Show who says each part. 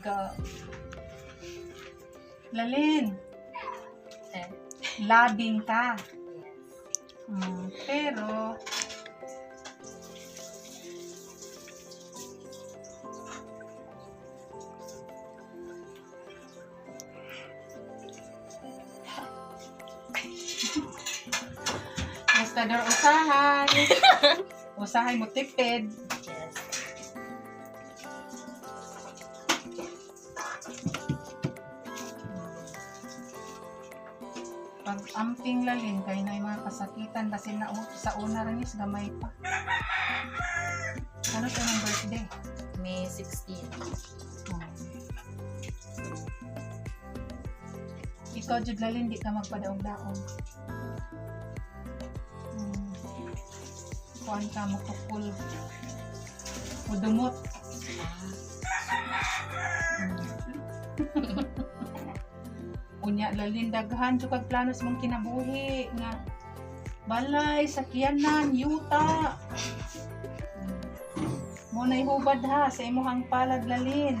Speaker 1: Go. Lalin,
Speaker 2: Eh,
Speaker 1: labing ka. Mm, pero, Basta daw usahay. usahay mo tipid.
Speaker 2: Yes.
Speaker 1: Pag amping lalin, kay na yung mga kasakitan kasi na sa una rin is gamay pa. Ano to ng birthday?
Speaker 2: May 16.
Speaker 1: Hmm. Ikaw, Jud Lalin, di ka magpadaog-daog. Hmm. Kuhan ka, makukul. Mudumot. Hmm. Unya, Lalin, daghan, jud kag planos mong kinabuhi. Nga, balay, sakyanan, yuta. Mo na ihubad ha, sa imuhang palad, Lalin.